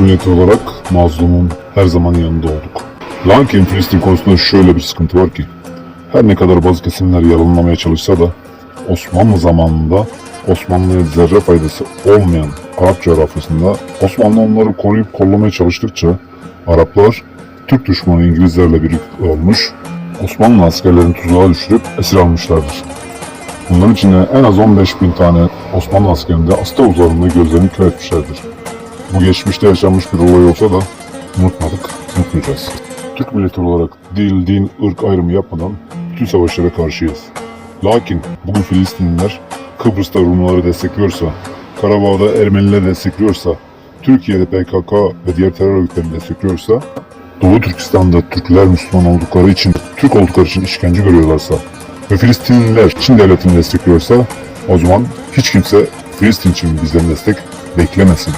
Türk olarak mazlumun her zaman yanında olduk. Lakin Filistin konusunda şöyle bir sıkıntı var ki, her ne kadar bazı kesimler yalanlamaya çalışsa da Osmanlı zamanında Osmanlı'ya zerre faydası olmayan Arap coğrafyasında Osmanlı onları koruyup kollamaya çalıştıkça Araplar Türk düşmanı İngilizlerle birlikte olmuş, Osmanlı askerlerini tuzağa düşürüp esir almışlardır. Bunların içinde en az 15 bin tane Osmanlı askerinde hasta uzarında gözlerini kör etmişlerdir. Bu geçmişte yaşanmış bir olay olsa da unutmadık, unutmayacağız. Türk milleti olarak dil, din, ırk ayrımı yapmadan bütün savaşlara karşıyız. Lakin bugün Filistinliler Kıbrıs'ta Rumları destekliyorsa, Karabağ'da Ermenileri destekliyorsa, Türkiye'de PKK ve diğer terör örgütlerini destekliyorsa, Doğu Türkistan'da Türkler Müslüman oldukları için, Türk oldukları için işkence görüyorlarsa ve Filistinliler Çin devletini destekliyorsa o zaman hiç kimse Filistin için bizden destek beklemesin.